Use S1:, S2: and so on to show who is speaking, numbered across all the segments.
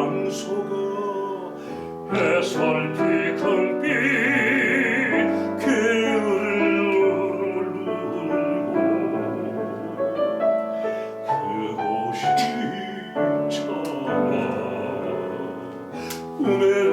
S1: 장소가 해설피 금빛
S2: 그를
S1: 울고 그곳이 참아. 꿈에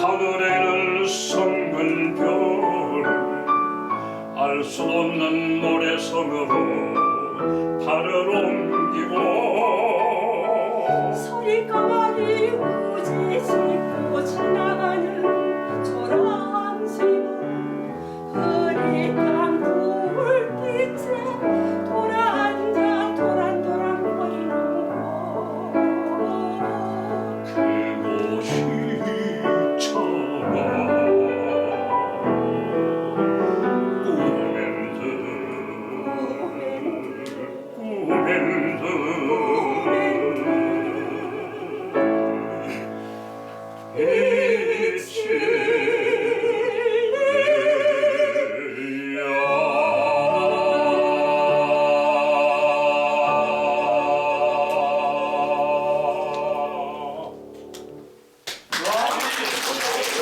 S1: 하늘에는 성근 별알수 없는 노래성으로 달을 옮기고 Amen.